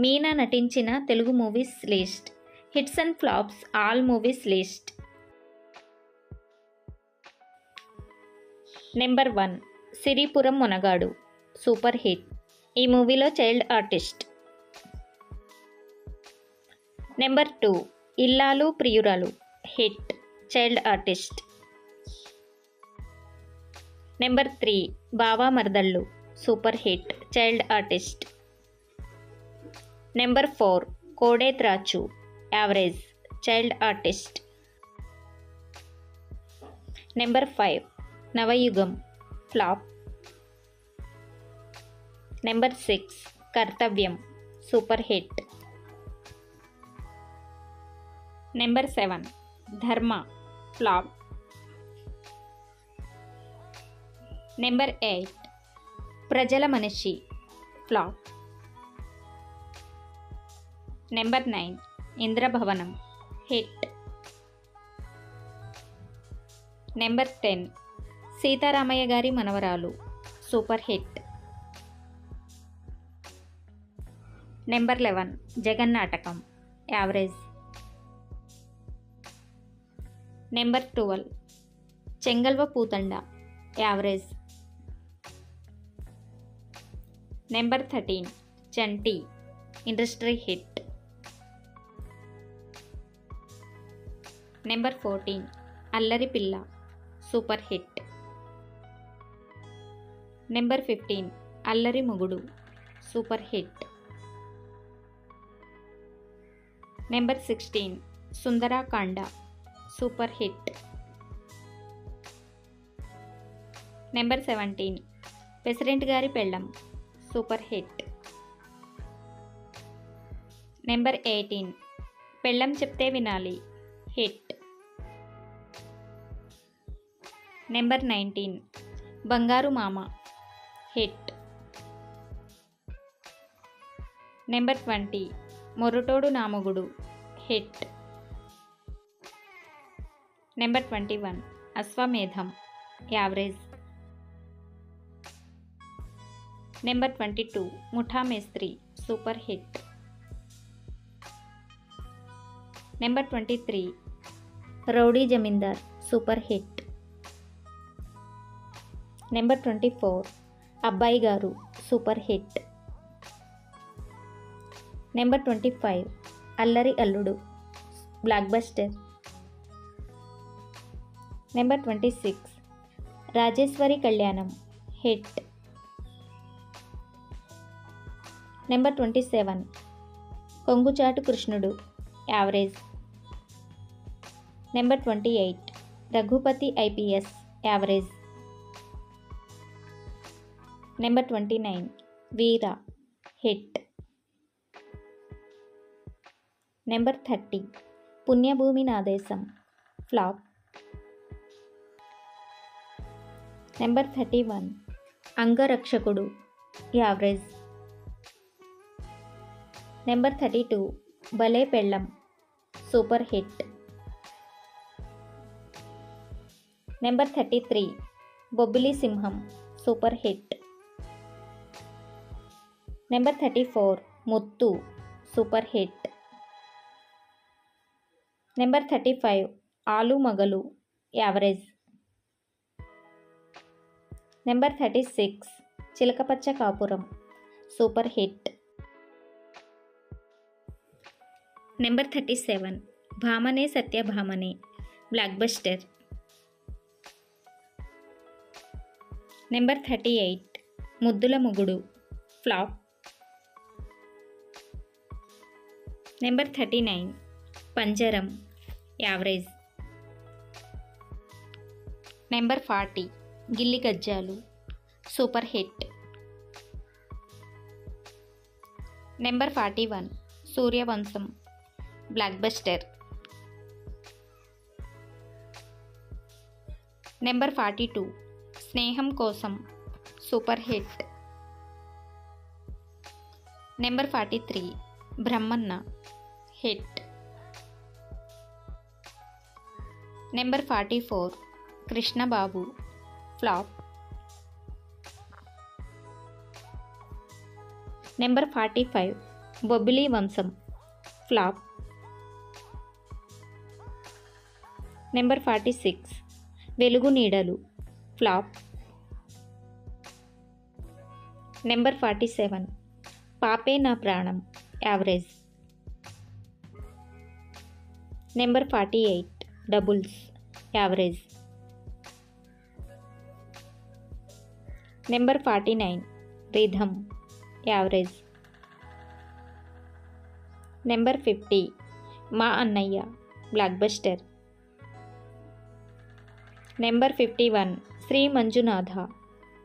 మీనా నటించిన Telugu movies list. Hits and flops all movies list. Number one. Siripuram Munagadu. Super hit. ఈ మూవీలో child artist. Number two. Illalu Priyuralu. Hit. Child artist. Number three. Bava Maradallu. Super hit. Child artist. Number four Kode Thrachu average child artist number five Navayugam flop number six Kartavyam super hit number seven Dharma flop number eight Prajala Manishi flop number nine Indrabhavanam hit. Number ten Seetharamayya Gari Manavaralu super hit. Number eleven Jagan Natakam average. Number twelve Chengalva Poothanda average. Number thirteen Chanti industry hit. Number fourteen. Allari Pilla. Super hit. Number fifteen. Allari Mogudu. Super hit. Number sixteen. Sundarakanda super hit. Number seventeen. President Gari Pellam. Super hit. Number eighteen. Pellam Chepthe Vinali. Hit. Number nineteen. Bangaru Mama. Hit. Number twenty. Moratodu Namagudu. Hit. Number twenty one. Ashwamedham. Average. Number twenty two. Mutha Mestri super hit. Number twenty three. Rowdy Zamindar. Super hit. Number twenty four. Abbayi Garu super hit. Number twenty five. Allari Alludu. Blockbuster. Number twenty six. Rajeshwari Kalyanam. Hit. Number twenty seven. Konguchatu Krishnudu. Average. Number twenty eight. Raghupathi IPS. Average. Number twenty nine. Veera hit. Number thirty. Punyabhoomi Naadesam flop. Number thirty one. Angarakshakudu. Average. Number thirty two. Bhale Pellam. Super hit. Number thirty three. Bobbili Simham. Super hit. Number thirty four Muthu super hit. Number thirty five Aalu Magalu average. Number thirty six Chilakapachcha Kaapuram super hit. Number thirty seven Bhamane Satyabhamane blockbuster. Number thirty eight Muddula Mugudu flop. Number thirty nine. Panjaram. Average. Number forty. Gilli Gajjalu. Super hit. Number forty one. Suryavamsam. Blockbuster. Number forty two. Sneham Kosam. Super hit. Number forty three. Brahmanna. Hit. Number forty four. Krishnababu. Flop. Number forty five. Bobbili Vamsam. Flop. Number forty six. Velugu Needalu. Flop. Number forty seven. Pape Naa Pranam. Average number forty eight doubles average number forty nine rhythm average number fifty Maa Annaiya blockbuster number fifty one Shri Manjunath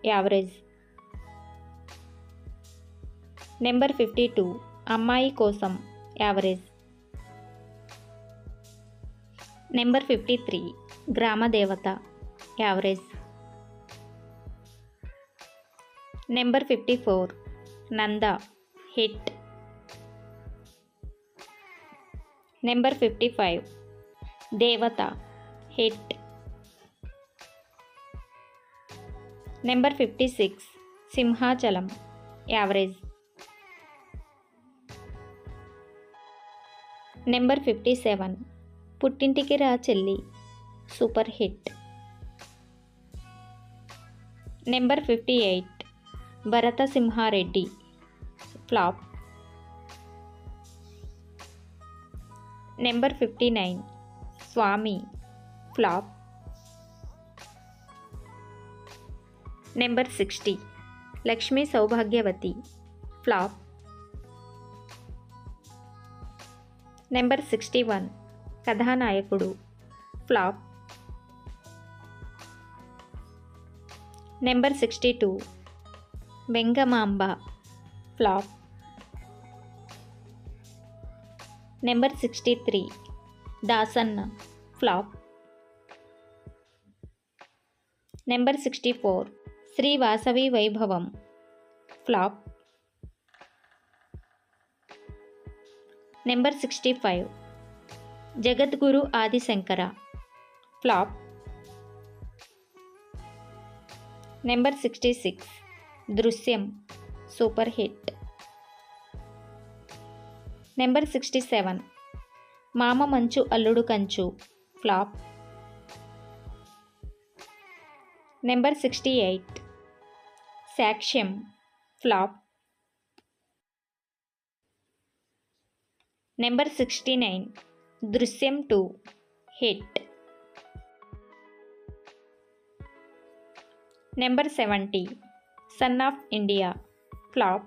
average number fifty two Ammayi Kosam average. Number fifty three Gramadevatha average. Number fifty four Nanda hit. Number fifty five Devatha hit. Number fifty six Simhachalam average. Number fifty seven. Puttintiki Raa Chelli. Super hit. Number fifty eight. Bharata Simha Reddy. Flop. Number fifty nine. Swamy. Flop. Number sixty. Lakshmi Sowbhagyavathi. Flop. Number sixty one Kathanayakudu flop number sixty two Vengamamba flop number sixty three Dasanna flop number sixty four Shri Vasavi Vaibhavam flop number sixty five. Jagadguru Adi Shankara. Flop. Number sixty six. Drishyam. Super hit. Number sixty seven. Mama Manchu Alludu Kanchu. Flop. Number sixty eight. Sakshyam. Flop. Number 69 Drishyam 2 Hit. Number 70 Son of India. Flop.